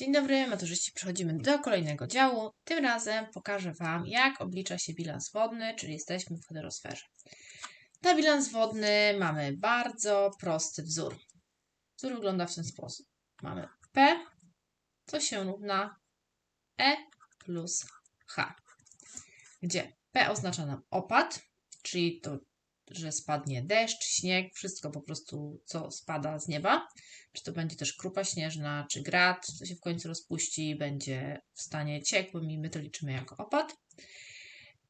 Dzień dobry, maturzyści. Przechodzimy do kolejnego działu. Tym razem pokażę Wam, jak oblicza się bilans wodny, czyli jesteśmy w hydrosferze. Na bilans wodny mamy bardzo prosty wzór. Wzór wygląda w ten sposób. Mamy P, co się równa E plus H, gdzie P oznacza nam opad, czyli to że spadnie deszcz, śnieg, wszystko po prostu, co spada z nieba. Czy to będzie też krupa śnieżna, czy grad, co się w końcu rozpuści, będzie w stanie ciekłym i my to liczymy jako opad.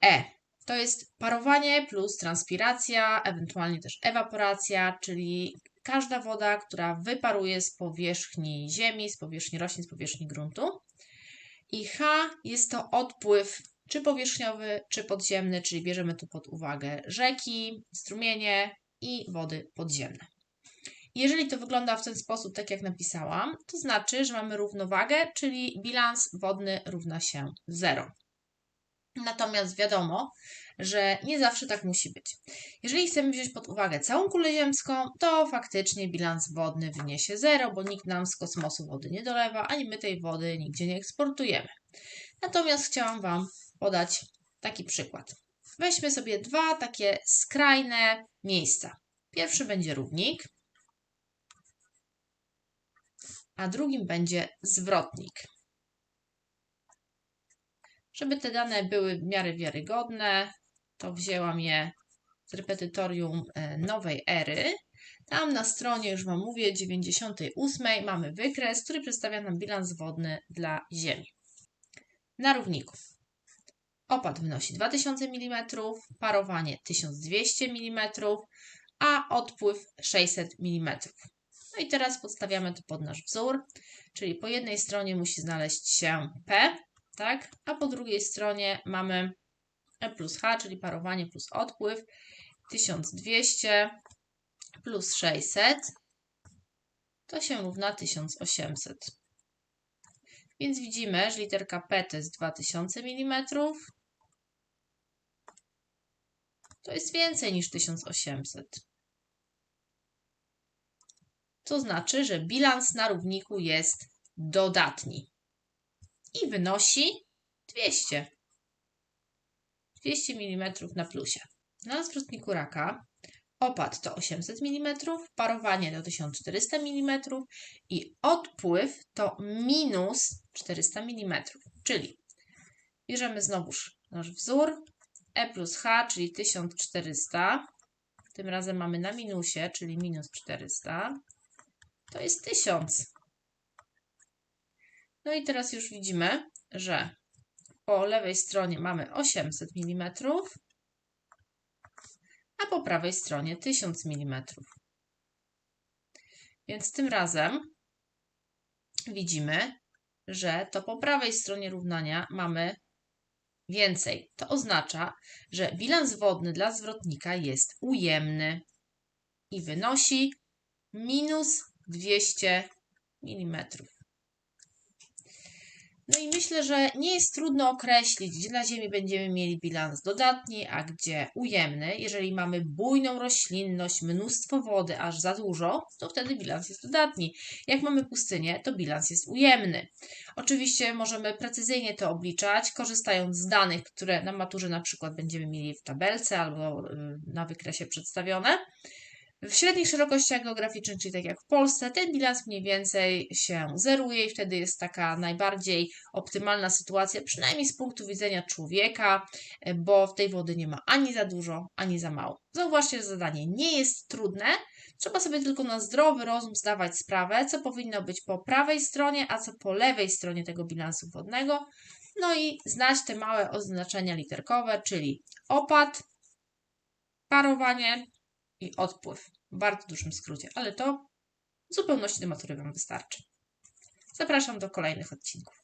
E to jest parowanie plus transpiracja, ewentualnie też ewaporacja, czyli każda woda, która wyparuje z powierzchni ziemi, z powierzchni roślin, z powierzchni gruntu. I H jest to odpływ czy powierzchniowy, czy podziemny, czyli bierzemy tu pod uwagę rzeki, strumienie i wody podziemne. Jeżeli to wygląda w ten sposób, tak jak napisałam, to znaczy, że mamy równowagę, czyli bilans wodny równa się 0. Natomiast wiadomo, że nie zawsze tak musi być. Jeżeli chcemy wziąć pod uwagę całą kulę ziemską, to faktycznie bilans wodny wyniesie 0, bo nikt nam z kosmosu wody nie dolewa, ani my tej wody nigdzie nie eksportujemy. Natomiast chciałam Wam podać taki przykład. Weźmy sobie dwa takie skrajne miejsca. Pierwszy będzie równik, a drugim będzie zwrotnik. Żeby te dane były w miarę wiarygodne, to wzięłam je z repetytorium e, nowej ery. Tam na stronie, już Wam mówię, 98 mamy wykres, który przedstawia nam bilans wodny dla Ziemi. Na równiku Opad wynosi 2000 mm, parowanie 1200 mm, a odpływ 600 mm. No i teraz podstawiamy to pod nasz wzór, czyli po jednej stronie musi znaleźć się P, tak? a po drugiej stronie mamy E plus H, czyli parowanie plus odpływ 1200 plus 600 to się równa 1800. Więc widzimy, że literka P to jest 2000 mm, to jest więcej niż 1800. To znaczy, że bilans na równiku jest dodatni i wynosi 200. 200 mm na plusie. Na zwrotniku raka opad to 800 mm, parowanie to 1400 mm i odpływ to minus 400 mm. Czyli bierzemy znowuż nasz wzór, E plus H, czyli 1400. Tym razem mamy na minusie, czyli minus 400. To jest 1000. No i teraz już widzimy, że po lewej stronie mamy 800 mm, a po prawej stronie 1000 mm. Więc tym razem widzimy, że to po prawej stronie równania mamy więcej. To oznacza, że bilans wodny dla zwrotnika jest ujemny i wynosi minus 200 mm. No i myślę, że nie jest trudno określić, gdzie na Ziemi będziemy mieli bilans dodatni, a gdzie ujemny. Jeżeli mamy bujną roślinność, mnóstwo wody, aż za dużo, to wtedy bilans jest dodatni. Jak mamy pustynię, to bilans jest ujemny. Oczywiście możemy precyzyjnie to obliczać, korzystając z danych, które na maturze na przykład będziemy mieli w tabelce albo y, na wykresie przedstawione. W średnich szerokościach geograficznych, czyli tak jak w Polsce, ten bilans mniej więcej się zeruje i wtedy jest taka najbardziej optymalna sytuacja, przynajmniej z punktu widzenia człowieka, bo w tej wody nie ma ani za dużo, ani za mało. Zauważcie, że zadanie nie jest trudne, trzeba sobie tylko na zdrowy rozum zdawać sprawę, co powinno być po prawej stronie, a co po lewej stronie tego bilansu wodnego, no i znać te małe oznaczenia literkowe, czyli opad, parowanie, i odpływ. W bardzo dużym skrócie, ale to w zupełności do matury Wam wystarczy. Zapraszam do kolejnych odcinków.